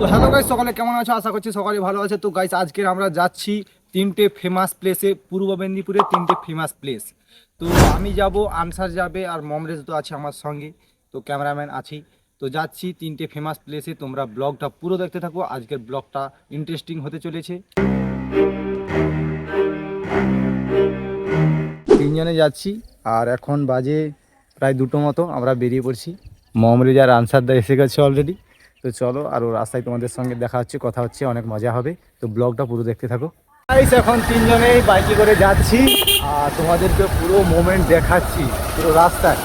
তো hello guys সকালে কেমন আছো? আশা করছি সকালে ভালো আছে। তো গাইস আজকের আমরা যাচ্ছি তিনটে ফেমাস প্লেসে পূর্ব মেদিনীপুরে তিনটে ফেমাস প্লেস তো আমি যাব, আনসার যাবে আর মমরেজ তো আছে আমার সঙ্গে। তো ক্যামেরাম্যান আছেই। তো যাচ্ছি তিনটে ফেমাস প্লেসে তোমরা ব্লগটা পুরো দেখতে থাকো। আজকের ব্লগটা ইন্টারেস্টিং হতে চলেছে। তিনজনে যাচ্ছি আর এখন বাজে প্রায় দুটো মতো। আমরা বেরিয়ে পড়ছি। মমরেজ আর আনসারদা এসে গেছে অলরেডি তো চলো আর ও রাস্তায় তোমাদের সঙ্গে দেখা হচ্ছে কথা হচ্ছে অনেক মজা হবে। তো ব্লগটা পুরো দেখতে থাকো। গাইস এখন তিনজনেই বাইকে করে যাচ্ছি আর তোমাদেরকে পুরো মোমেন্ট দেখাচ্ছি পুরো রাস্তায়।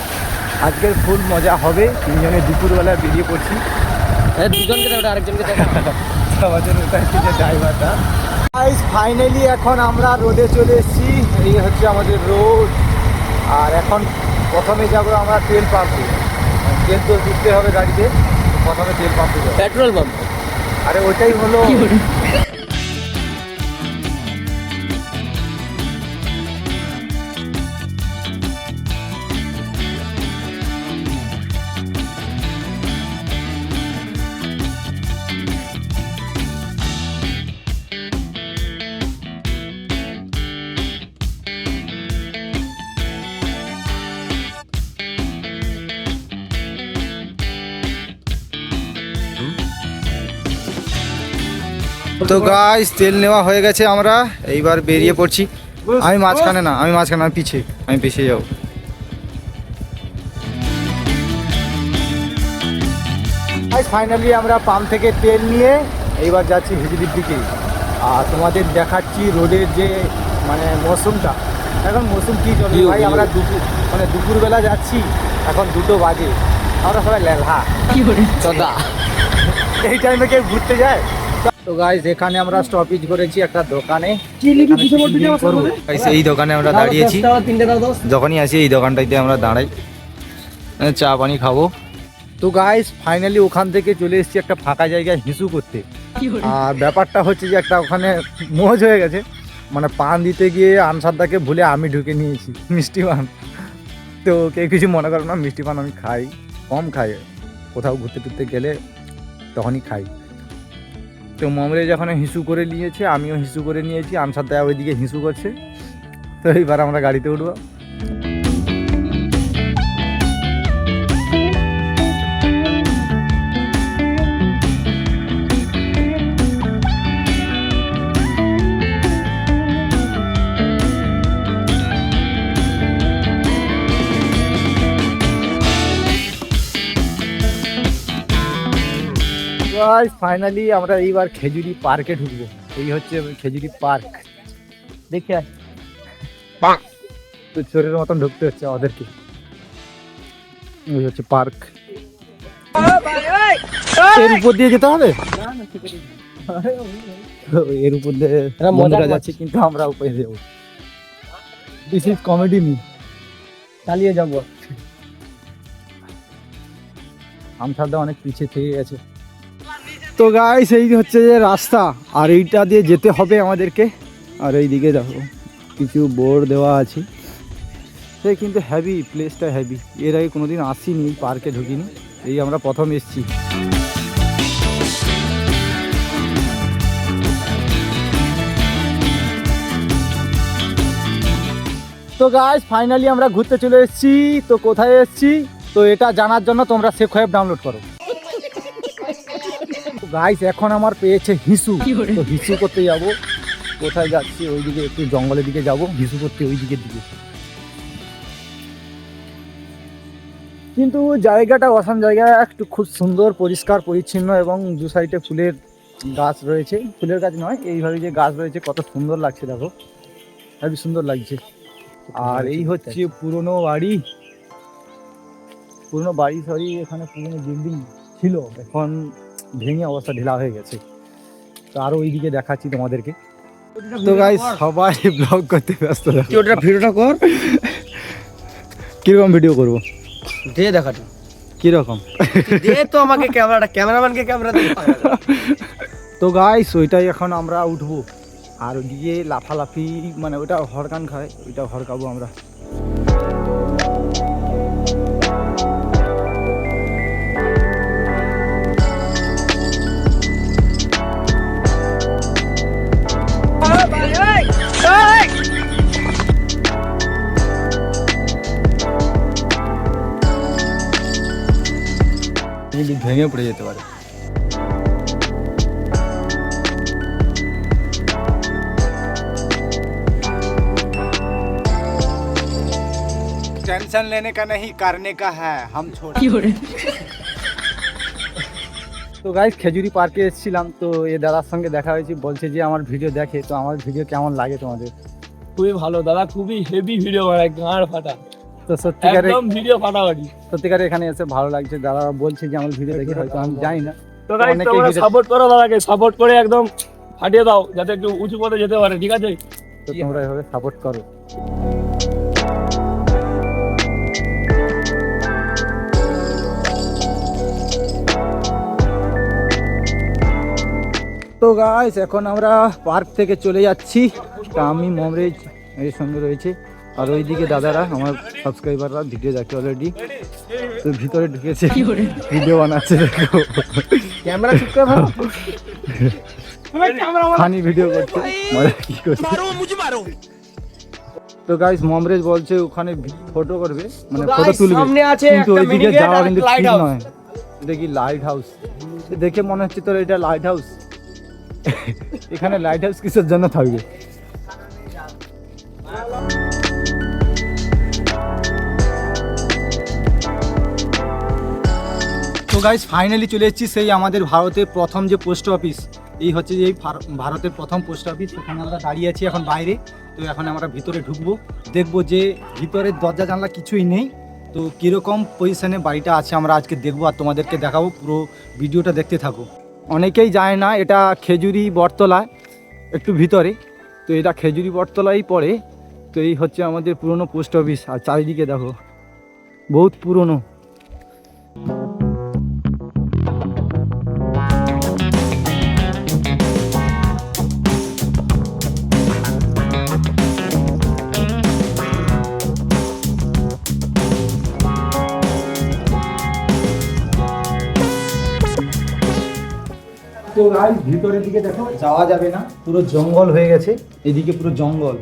আজকের ফুল মজা হবে তিনজনে দুপুরবেলা বেরিয়ে পড়ছি। দুজনকে আরেকজনকে ড্রাইভারটা গাইস ফাইনালি এখন আমরা রোদে চলে এসেছি এই হচ্ছে আমাদের রোড আর এখন প্রথমে যাব আমরা তেল পাম্পে তেল তো দিতে হবে গাড়িতে। প্রথমে তেল পাম্পে পেট্রোল পাম্প আরে ওইটাই হলো তো গাইস তেল নেওয়া হয়ে গেছে আমরা এইবার বেরিয়ে পড়ছি। আমি মাঝখানে না আমি মাঝখানে আমি পিছে আমি পিছিয়ে যাব। ফাইনালি আমরা পাম্প থেকে তেল নিয়ে এইবার যাচ্ছি হিজড়ির দিকে। আর তোমাদের দেখাচ্ছি রোডের যে মানে মৌসুমটা। এখন মৌসুম কি চলবে? View, ভাই আমরা দুপুর মানে দুপুরবেলা যাচ্ছি এখন দুটো বাজে। আমরা সবাই লেলহা। চদা এই টাইমে কেউ ঘুরতে যায়? তো গাইস এখানে আমরা স্টপেজ করেছি একটা দোকানে। এই দোকানে আমরা দাঁড়িয়েছি। যখনই আসি এই দোকানটাইতে আমরা দাঁড়াই। চা পানি খাব। তো গাইস ফাইনালি ওখান থেকে চলে এসেছি একটা ফাঁকা জায়গায় হিসু করতে। আর ব্যাপারটা হচ্ছে যে একটা ওখানে মজ হয়ে গেছে। মানে পান দিতে গিয়ে আনসারদাকে ভুলে আমি ঢুকে নিয়েছি মিষ্টি পান। তো কেউ কিছু মনে করো না মিষ্টি পান আমি খাই কম খাই। কোথাও ঘুরতে টুরতে গেলে তখনই খাই। তো মমরে যখন হিসু করে নিয়েছে, আমিও হিসু করে নিয়েছি আনসার দেয়া ওইদিকে হিসু করছে। তো এইবার আমরা গাড়িতে উঠবো। ফাইনালি আমরা এইবার খেজুরি পার্কে ঢুকবো। এই হচ্ছে খেজুরি পার্ক দেখে তো চোরের মতন ঢুকতে হচ্ছে আমাদেরকে এই হচ্ছে পার্কের উপর দিয়ে যেতে হবে? এর উপর দিয়ে মজা বন্ধুরা যাচ্ছে কিন্তু আমরা উপরে যাব। দিস ইজ কমেডি মি চালিয়ে যাব। আমসারদা অনেক পিছিয়ে থেকে গেছে। তো গাইস এই হচ্ছে যে রাস্তা, আর এইটা দিয়ে যেতে হবে আমাদেরকে। আর এইদিকে দেখো, কিছু বোর্ড দেওয়া আছে। সে কিন্তু হ্যাভি প্লেসটা হ্যাভি এর আগে কোনোদিন আসিনি পার্কে ঢুকিনি। এই আমরা প্রথম এসছি। তো গাইস ফাইনালি আমরা ঘুরতে চলে এসেছি। তো কোথায় এসেছি? তো এটা জানার জন্য তোমরা শেখ ওয়েব ডাউনলোড করো। গাইস এখন আমার পেয়েছে হিসু। তো হিসু করতে যাব। কোথায় যাচ্ছি? ওইদিকে একটু জঙ্গলের দিকে যাব। হিসু করতে ওই দিকের দিকে। কিন্তু জায়গাটা অসাম জায়গা একটু খুব সুন্দর পরিষ্কার পরিচ্ছন্ন এবং দু সাইডে ফুলের গাছ রয়েছে। ফুলের গাছ নয় এইভাবে যে গাছ রয়েছে কত সুন্দর লাগছে দেখো। খুবই সুন্দর লাগছে। আর এই হচ্ছে পুরনো বাড়ি। পুরনো বাড়ি সরি এখানে পুরনো বিল্ডিং ছিল। এখন ভেঙে অবস্থা ঢিলা হয়ে গেছে। তো আরও ওইদিকে দেখাচ্ছি তোমাদেরকে। তো গাই সবাই ব্লগ করতে ব্যস্ত। তুই ওটা ভিডিওটা কর। কীরকম ভিডিও করব? দে দেখাটা। কীরকম? দে তো আমাকে ক্যামেরাটা ক্যামেরাম্যানকে ক্যামেরা তো গাইস ওইটাই এখন আমরা উঠবো। আর ওইদিকে লাফালাফি মানে ওইটা হরকান খায় ওইটা হরকাবো আমরা। ভেঙে পড়ে যেতে পারে टेंशन लेने का नहीं करने का है हम छोड़ তো গাইস খেজুরি পার্কে এসেছিলাম তো এ দাদার সঙ্গে দেখা হয়েছে বলছে যে আমার ভিডিও দেখে তো আমার ভিডিও কেমন লাগে তোমাদের খুবই ভালো দাদা খুবই হেভি ভিডিও বানায় গাঁড় ফাটা তো সত্যিকারে একদম ভিডিও ফাটাফাটি। সত্যিকারে এখানে এসে ভালো লাগছে। দাদা বলছে যে আমার ভিডিও দেখে হয়তো আমি জানি না। তো গাইস তোমরা সাপোর্ট করো দাদাকে সাপোর্ট করে একদম ফাটিয়ে দাও যাতে একটু উঁচু পথে যেতে পারে ঠিক আছে? তো তোমরা এভাবে সাপোর্ট করো। তো গাইস এখন আমরা পার্ক থেকে চলে যাচ্ছি। তা আমি মমরেজ এর সঙ্গে রয়েছে। আর ওইদিকে দাদারা আমার সাবস্ক্রাইবাররা ভিডিও দেখে অলরেডি তো ভিতরে ঢুকেছে। ভিডিও বানাচ্ছে দেখো। ক্যামেরা ঠিক করে ভালো ফানি ভিডিও করছে। মজা কি করছে? তো গাইস মমরেজ বলছে ওখানে ফটো করবে। মানে ফটো তুলবে। সামনে আছে কিন্তু একটা ওইদিকে যাওয়া আর কিন্তু একটা ঠিক। নয়। কি লাইট হাউস দেখে মনে হচ্ছে তোর এটা লাইট হাউস এখানে লাইট হাউস কিসের জন্য থাকবে? তো গাইজ ফাইনালি চলে এসেছি সেই আমাদের ভারতের প্রথম যে পোস্ট অফিস এই হচ্ছে যে ভারতের প্রথম পোস্ট অফিস সেখানে আমরা দাঁড়িয়ে আছি এখন বাইরে, তো এখন আমরা ভিতরে ঢুকবো, দেখব যে ভিতরের দরজা জানলা কিছুই নেই, তো কীরকম পজিশনে বাড়িটা আছে আমরা আজকে দেখব আর তোমাদেরকে দেখাবো, পুরো ভিডিওটা দেখতে থাকো। অনেকেই যায় না, এটা খেজুরি বটতলা, একটু ভিতরে, তো এটা খেজুরি বটতলাই পড়ে, তো এই হচ্ছে আমাদের পুরনো পোস্ট অফিস আর চারিদিকে দেখো, বহুত পুরনো। গাইস ভিতরের দিকে দেখো, যাওয়া যাবে না, পুরো জঙ্গল হয়ে গেছে, এদিকে পুরো জঙ্গল।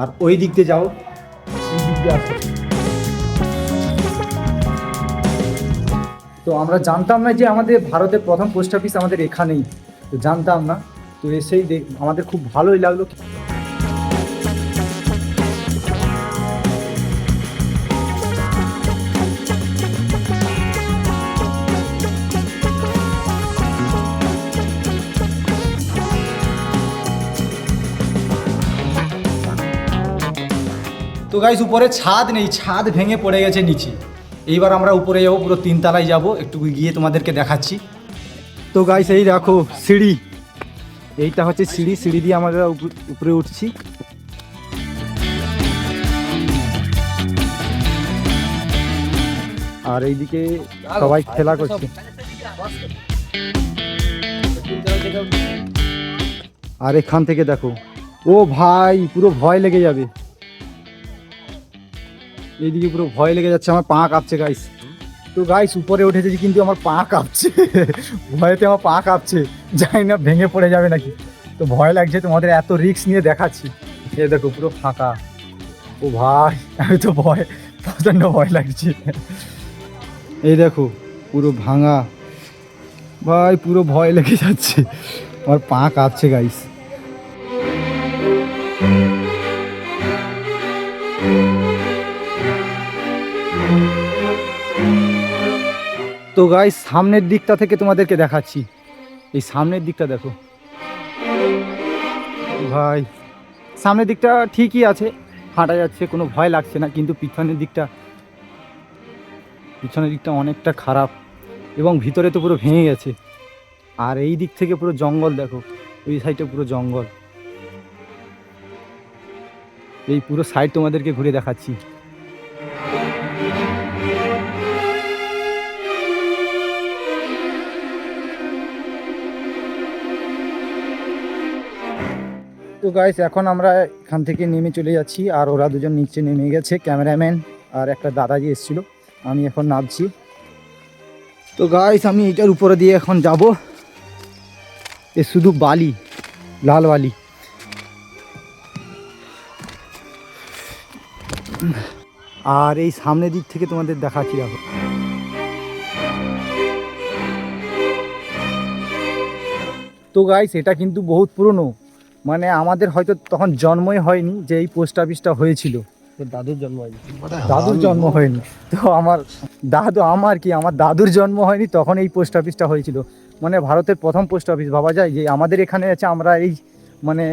আর ওই দিক দিয়ে যাও তো আমরা জানতাম না যে আমাদের ভারতের প্রথম পোস্ট অফিস আমাদের এখানেই। তো জানতাম না, তো এসেই দেখ, আমাদের খুব ভালোই লাগল। তো গাইস উপরে ছাদ নেই, ছাদ ভেঙে পড়ে গেছে নিচে। এইবার আমরা উপরে যাব, পুরো তিনতলায় যাব, একটু গিয়ে তোমাদেরকে দেখাচ্ছি। তো গাইস এই দেখো, সিঁড়ি। এইটা হচ্ছে সিঁড়ি সিঁড়ি দিয়ে আমরা উপ- উপরে উঠছি। আর এইদিকে সবাই খেলা করছে। আর এখান থেকে দেখো। ও ভাই, পুরো ভয় লেগে যাবে। এইদিকে পুরো ভয় লেগে যাচ্ছে, আমার পা কাঁপছে গাইস তো গাইস উপরে উঠেছে কিন্তু আমার পা কাঁপছে। ভয়েতে আমার পা কাঁপছে। জানি না, ভেঙে পড়ে যাবে নাকি। তো ভয় লাগছে, তোমাদের এত রিস্ক নিয়ে দেখাচ্ছি। এ দেখো, পুরো ফাঁকা। ও ভাই, আমি তো ভয়, প্রচণ্ড ভয় লাগছে। এই দেখো, পুরো ভাঙা। ভাই, পুরো ভয় লেগে যাচ্ছে। আমার পা কাঁপছে গাইস তো গাই সামনের দিকটা থেকে তোমাদেরকে দেখাচ্ছি। এই সামনের দিকটা দেখো। ভাই, সামনের দিকটা ঠিকই আছে। হাঁটা যাচ্ছে, কোনো ভয় লাগছে না, কিন্তু পিছনের দিকটা পিছনের দিকটা অনেকটা খারাপ এবং ভিতরে তো পুরো ভেঙে গেছে। আর এই দিক থেকে পুরো জঙ্গল দেখো, ওই সাইডটা পুরো জঙ্গল। এই পুরো সাইড তোমাদেরকে ঘুরে দেখাচ্ছি। তো গাইস এখন আমরা এখান থেকে নেমে চলে যাচ্ছি, আর ওরা দুজন নিচে নেমে গেছে, ক্যামেরাম্যান আর একটা দাদাজি এসেছিল। আমি এখন নামছি। তো গাইস আমি এটার উপরে দিয়ে এখন যাব। এ শুধু বালি, লাল বালি। আর এই সামনের দিক থেকে তোমাদের দেখাচ্ছি, দেখো। তো গাইস এটা কিন্তু বহুত পুরনো। মানে আমাদের হয়তো তখন জন্মই হয়নি যে এই পোস্ট অফিসটা হয়েছিল। দাদুর জন্ম হয়েছে দাদুর জন্ম হয়নি। তো আমার দাদু আমার কি আমার দাদুর জন্ম হয়নি তখন এই পোস্ট অফিসটা হয়েছিল। মানে ভারতের প্রথম পোস্ট অফিস ভাবা যায় যে আমাদের এখানে আছে আমরা এই মানে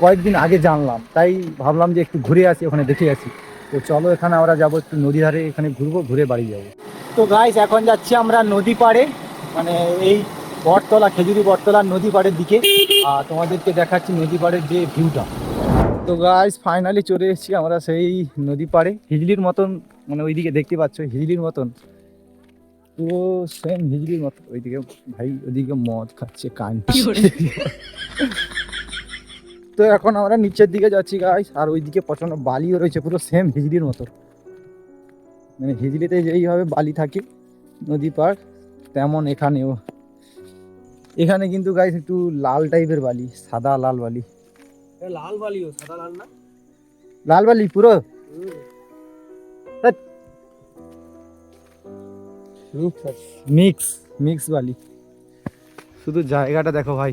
কয়েকদিন আগে জানলাম। তাই ভাবলাম যে একটু ঘুরে আসি ওখানে দেখে আসি। তো চলো এখানে আমরা যাব একটু নদী ধারে এখানে ঘুরবো ঘুরে বাড়ি যাব। তো গাইস এখন যাচ্ছি আমরা নদী পাড়ে। মানে এই বটতলা, খেজুরি বটতলার নদী পাড়ের দিকে। আর তোমাদেরকে দেখাচ্ছি নদী পাড়ের যে ভিউটা তো গাইস ফাইনালি চলে এসেছি আমরা সেই নদী পাড়ে। হিজলির মতন মানে ওইদিকে দেখতে পাচ্ছ, হিজলির মতন। পুরো সেম হিজলির মতন। ওইদিকে ভাই, ওইদিকে মদ খাচ্ছে, কান তো এখন আমরা নিচের দিকে যাচ্ছি গাইস আর ওইদিকে প্রচণ্ড বালিও রয়েছে, পুরো সেম হিজলির মতো। মানে হিজলিতে যেইভাবে বালি থাকে নদী পাড়, তেমন এখানেও এখানে কিন্তু গাইস একটু লাল টাইপের বালি সাদা লাল বালি। লাল বালিও সাদা লাল না? লাল বালি পুরো? মিক্স মিক্স বালি। শুধু জায়গাটা দেখো ভাই।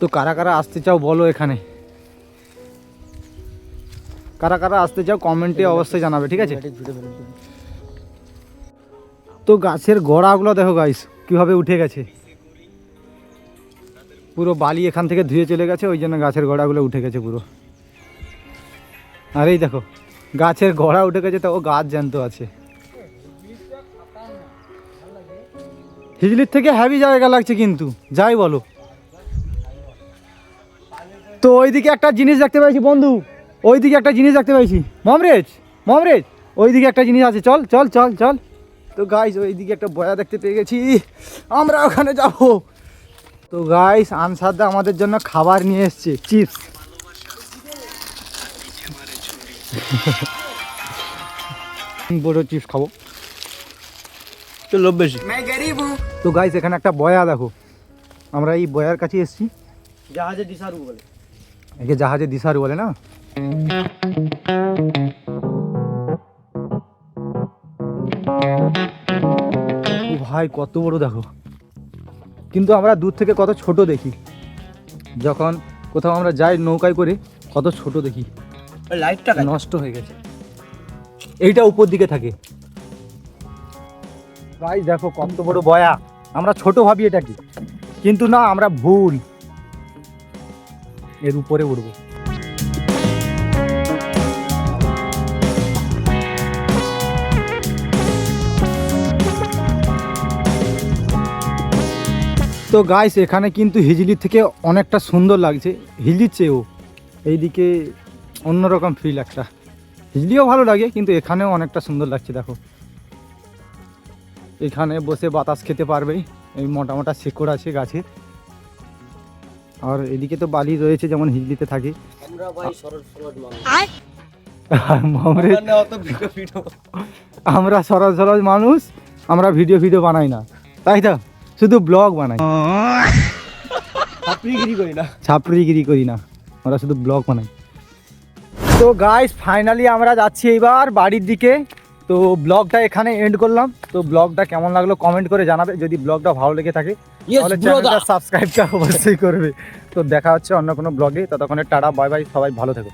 তো কারা কারা আসতে চাও বলো এখানে। কারা কারা আসতে চাও কমেন্টে অবশ্যই জানাবে ঠিক আছে? তো গাছের গোড়াগুলো দেখো গাইস কীভাবে উঠে গেছে। পুরো বালি এখান থেকে ধুয়ে চলে গেছে, ওই জন্য গাছের গোড়াগুলো উঠে গেছে পুরো। আর এই দেখো, গাছের গোড়া উঠে গেছে তো ও গাছ জ্যান্ত আছে। হিজলির থেকে হ্যাভি জায়গা লাগছে কিন্তু, যাই বলো। তো ওইদিকে একটা জিনিস দেখতে পাইছি বন্ধু, ওইদিকে একটা জিনিস দেখতে পাইছি। মমরেজ মমরেজ, ওইদিকে একটা জিনিস আছে, চল চল চল চল। তো গাইস ওইদিকে একটা বয়া দেখতে পেয়ে গেছি। আমরা ওখানে যাব। তো গাইস আনসারদা আমাদের জন্য খাবার নিয়ে এসছে চিপস বড় চিপস খাব। তো লোভ বেশি। তো গাইস এখানে একটা বয়া দেখো। আমরা এই বয়ার কাছে এসেছি। জাহাজে দিশারু বলে। একে জাহাজে দিশারু বলে না? ভাই কত বড় দেখো। কিন্তু আমরা দূর থেকে কত ছোট দেখি। যখন কোথাও আমরা যাই নৌকায় করে কত ছোট দেখি। লাইটটা নষ্ট হয়ে গেছে। এইটা উপর দিকে থাকে। গাইস দেখো কত বড় বয়া। আমরা ছোট ভাবি এটাকে কিন্তু না আমরা ভুল। এর উপরে উঠবো তো গাইস এখানে কিন্তু হিজলির থেকে অনেকটা সুন্দর লাগছে। হিজলির চেয়েও। এইদিকে অন্যরকম ফিল একটা। হিজলিও ভালো লাগে কিন্তু এখানেও অনেকটা সুন্দর লাগছে দেখো। এখানে বসে বাতাস খেতে পারবেই এই মোটা মোটা শিকড় আছে গাছে। আর এদিকে তো বালি রয়েছে যেমন হিজলিতে থাকে। আমরা সরল সরল মানুষ। আমরা ভিডিও ভিডিও বানাই না। তাই তো? শুধু ব্লগ বানাই। চাকরিগিরি করি না। ছাপড়িগিরি করি না। আমরা শুধু ব্লগ বানাই। তো গাইস ফাইনালি আমরা যাচ্ছি এইবার বাড়ির দিকে। তো ব্লগটা এখানে এন্ড করলাম। তো ব্লগটা কেমন লাগল কমেন্ট করে জানাবে। যদি ব্লগটা ভালো লেগে থাকে তাহলে চ্যানেলটা সাবস্ক্রাইবটা অবশ্যই করবে। তো দেখা হচ্ছে অন্য কোনো ব্লগে ততক্ষণে টাটা বাই বাই সবাই ভালো থেকো।